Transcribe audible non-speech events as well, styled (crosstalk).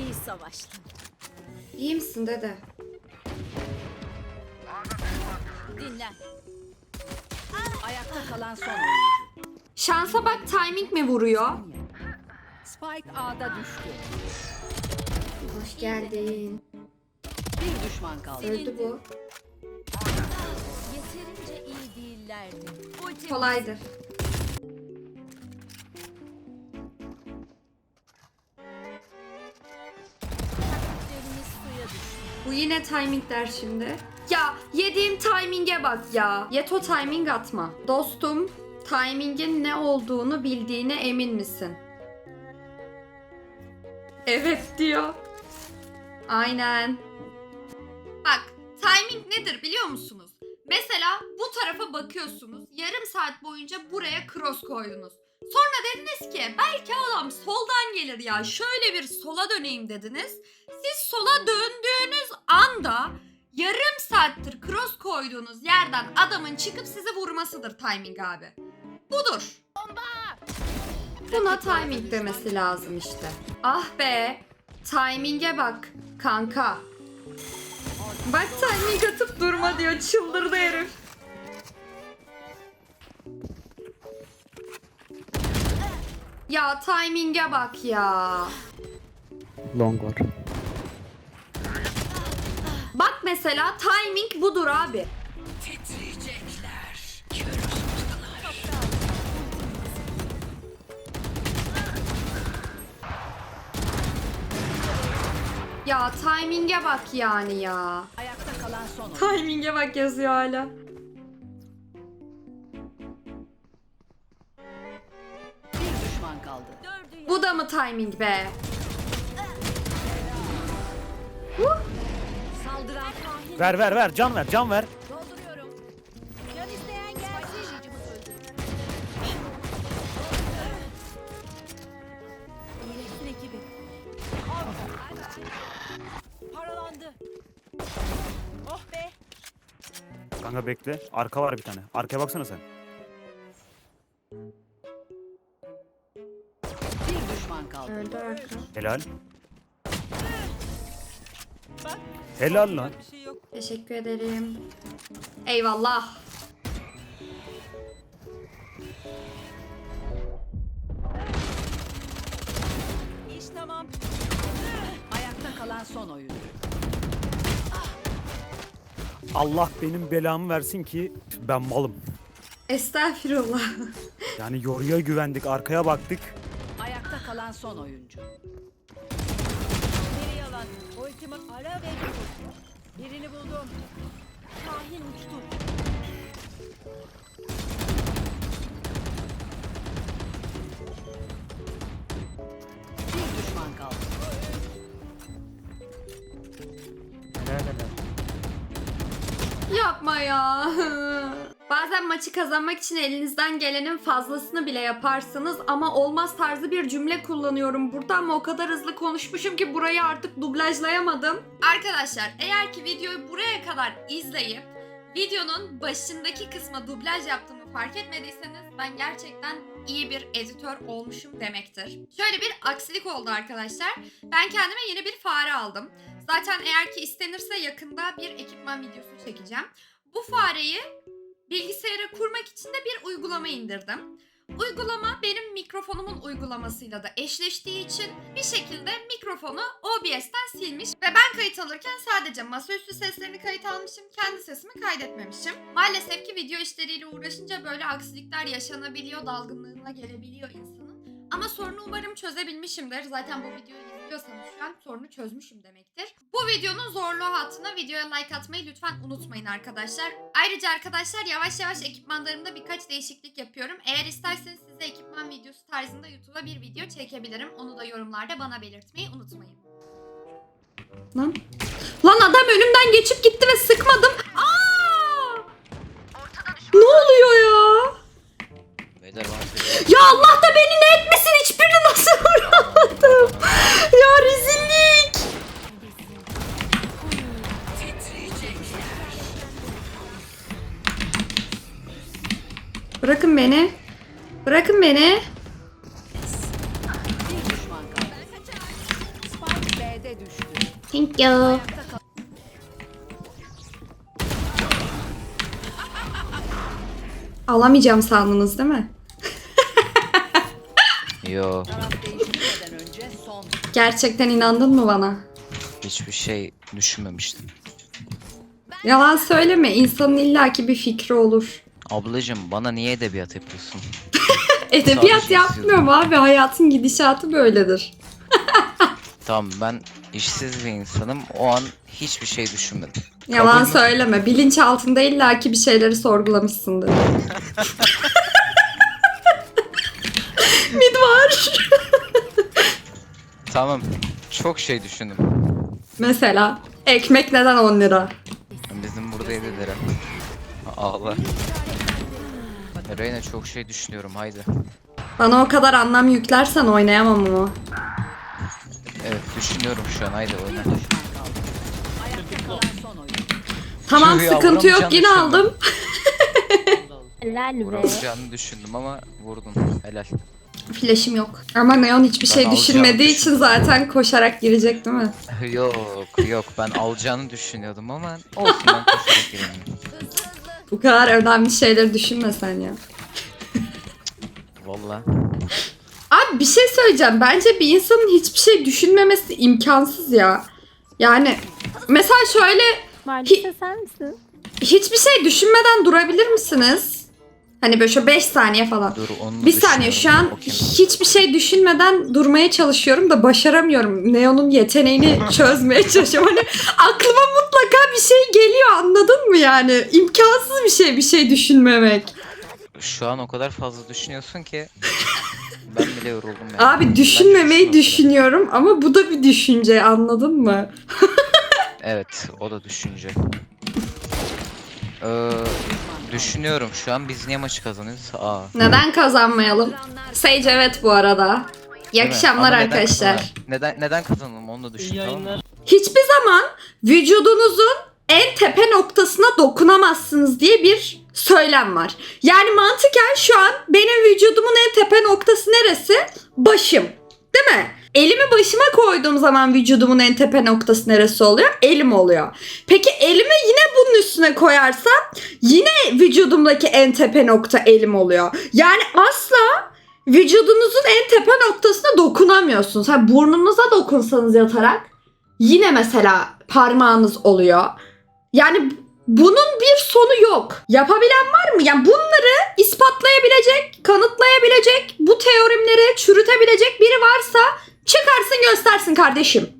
İyi savaştın. İyi misin dede? Dinlen. Ayakta kalan son oyuncu. Şansa bak timing mi vuruyor? Spike A'da düştü. Hoş geldin. Bir düşman kaldı. Öldü bu. Yeterince iyi değillerdi. Kolaydır. Bu yine timing der şimdi. Ya yediğim timing'e bak ya. Yeto timing atma. Dostum timingin ne olduğunu bildiğine emin misin? Evet diyor. Aynen. Bak timing nedir biliyor musunuz? Mesela bu tarafa bakıyorsunuz. Yarım saat boyunca buraya cross koydunuz. Sonra dediniz ki belki adam soldan gelir ya şöyle bir sola döneyim dediniz. Siz sola döndüğünüz anda yarım saattir cross koyduğunuz yerden adamın çıkıp sizi vurmasıdır timing abi. Budur. Buna timing demesi lazım işte. Ah be. Timing'e bak kanka. Bak timing atıp durma diyor. Çıldırdı herif. Ya timing'e bak ya. Long var. Bak mesela timing budur abi. Ya timing'e bak yani ya. Ayakta kalan son. Timing'e bak yazıyor hala. Bu da mı timing be? Saldıran kahin. Ver ver ver can ver can ver. Dolduruyorum. Can isteyen gelsin. İyileşsin ekibi. Paralandı. Oh be. Kanka bekle. Arka var bir tane. Arkaya baksana sen. Öldü arka. Helal. Helal lan. Teşekkür ederim. Eyvallah. İş tamam. Ayakta kalan son oyuncu. Allah benim belamı versin ki ben malım. Estağfirullah. Yani yoruya güvendik, arkaya baktık. Kalan son oyuncu. Biri yalan. Ultima ara ve dur. Birini buldum. Kahin uçtu. Bir düşman kaldı. Yapma ya. (laughs) Bazen maçı kazanmak için elinizden gelenin fazlasını bile yaparsınız ama olmaz tarzı bir cümle kullanıyorum burada ama o kadar hızlı konuşmuşum ki burayı artık dublajlayamadım. Arkadaşlar eğer ki videoyu buraya kadar izleyip videonun başındaki kısma dublaj yaptığımı fark etmediyseniz ben gerçekten iyi bir editör olmuşum demektir. Şöyle bir aksilik oldu arkadaşlar. Ben kendime yeni bir fare aldım. Zaten eğer ki istenirse yakında bir ekipman videosu çekeceğim. Bu fareyi bilgisayara kurmak için de bir uygulama indirdim. Uygulama benim mikrofonumun uygulamasıyla da eşleştiği için bir şekilde mikrofonu OBS'ten silmiş ve ben kayıt alırken sadece masaüstü seslerini kayıt almışım, kendi sesimi kaydetmemişim. Maalesef ki video işleriyle uğraşınca böyle aksilikler yaşanabiliyor, dalgınlığına gelebiliyor insanın. Ama sorunu umarım çözebilmişimdir. Zaten bu videoyu izliyorsanız şu an sorunu çözmüşüm demektir. Bu videonun zorluğu hatırına videoya like atmayı lütfen unutmayın arkadaşlar. Ayrıca arkadaşlar yavaş yavaş ekipmanlarımda birkaç değişiklik yapıyorum. Eğer isterseniz size ekipman videosu tarzında YouTube'a bir video çekebilirim. Onu da yorumlarda bana belirtmeyi unutmayın. Lan. Lan adam önümden geçip gitti ve sıkmadım. Ya Allah da beni ne etmesin hiçbirini nasıl vuramadım. Ya rezillik. Bırakın beni. Bırakın beni. Thank you. Alamayacağım sandınız değil mi? Yo. Gerçekten inandın mı bana? hiçbir şey düşünmemiştim. Yalan söyleme. İnsanın illaki bir fikri olur. Ablacım bana niye edebiyat yapıyorsun? (laughs) Edebiyat Sadece yapmıyorum abi. Hayatın gidişatı böyledir. (laughs) Tamam ben işsiz bir insanım. O an hiçbir şey düşünmedim. Yalan Kabul mü? söyleme. Bilinç altında illaki bir şeyleri sorgulamışsındır. (laughs) Mid var. Tamam. Çok şey düşündüm. Mesela ekmek neden 10 lira? Bizim burada 7 lira. Ağla. Reyna çok şey düşünüyorum haydi. Bana o kadar anlam yüklersen oynayamam ama. Evet düşünüyorum şu an haydi oyna. Tamam Tüh ya, sıkıntı yok vuramayacağını yine düşündüm. aldım. Helal be. Vuramayacağını düşündüm ama vurdun. Helal. Flash'im yok. Ama Neon hiçbir Ben şey alacağımı düşünmediği için zaten koşarak girecek değil mi? (laughs) yok yok ben alacağını düşünüyordum ama olsun ben koşarak gireyim. Bu kadar önemli şeyleri düşünme sen ya. Valla. Abi bir şey söyleyeceğim. Bence bir insanın hiçbir şey düşünmemesi imkansız ya. Yani mesela şöyle Maalesef sen misin? hiçbir şey düşünmeden durabilir misiniz? Hani böyle şu 5 saniye falan. Dur onu Bir saniye şu an hiçbir şey düşünmeden durmaya çalışıyorum da başaramıyorum. Neon'un yeteneğini (laughs) çözmeye çalışıyorum. Hani aklıma mutlaka bir şey geliyor anladın mı yani? İmkansız bir şey bir şey düşünmemek. Şu an o kadar fazla düşünüyorsun ki (laughs) ben bile yoruldum yani. Abi Ben düşünmemeyi düşünüyorum. düşünüyorum ama bu da bir düşünce anladın mı? (laughs) Evet o da düşünce. Ee, düşünüyorum şu an biz niye maçı kazanıyoruz? Aa. Neden kazanmayalım? Sage evet bu arada. İyi değil mi? akşamlar Ama neden arkadaşlar. kazanalım? Neden neden kazanalım onu da düşün tamam mı? Hiçbir zaman vücudunuzun en tepe noktasına dokunamazsınız diye bir söylem var. Yani mantıken şu an benim vücudumun en tepe noktası neresi? Başım. Değil mi? Elimi başıma koyduğum zaman vücudumun en tepe noktası neresi oluyor? Elim oluyor. Peki elimi yine bunun üstüne koyarsam yine vücudumdaki en tepe nokta elim oluyor. Yani asla vücudunuzun en tepe noktasına dokunamıyorsunuz. Ha, burnunuza dokunsanız yatarak yine mesela parmağınız oluyor. Yani bunun bir sonu yok. Yapabilen var mı? Yani bunları ispatlayabilecek, kanıtlayabilecek, bu teorimleri çürütebilecek biri varsa çıkarsın göstersin kardeşim.